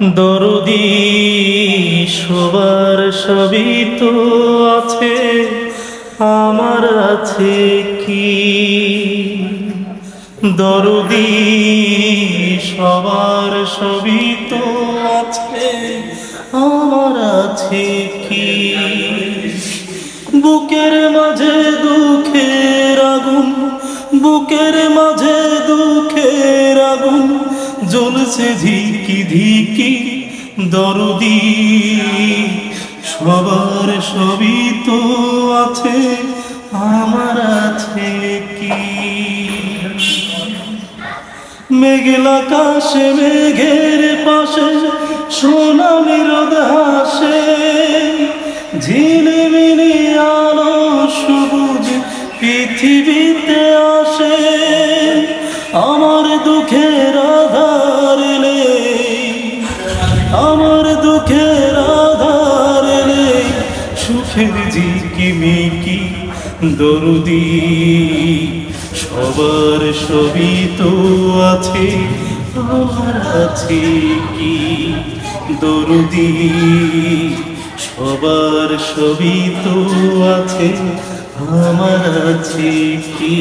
দরদি সবার সবই তো আছে, আমার আছে কি? দরদি সবার সবই তো আছে, আমার আছে কি? বুকের মাঝে দুঃখের আগুন, বুকের মাঝে আগুন জ্বলছে ধিকি ধিকি দরদি। সবার সবই তো আছে, আমার আছে কি? মেঘলা কাশে মেঘের পাশে সোনালি রোদ হাসে। ঝিলিমিলি আলো সবুজ পৃথিবীতে আসে। আমার আমার দুঃখের আধার নেই, সুখের ঝিকিমিকি দরুদি। সবার সবই তো আছে, আমার আছে কি দরুদি? সবার সবই তো আছে, আমার আছে কি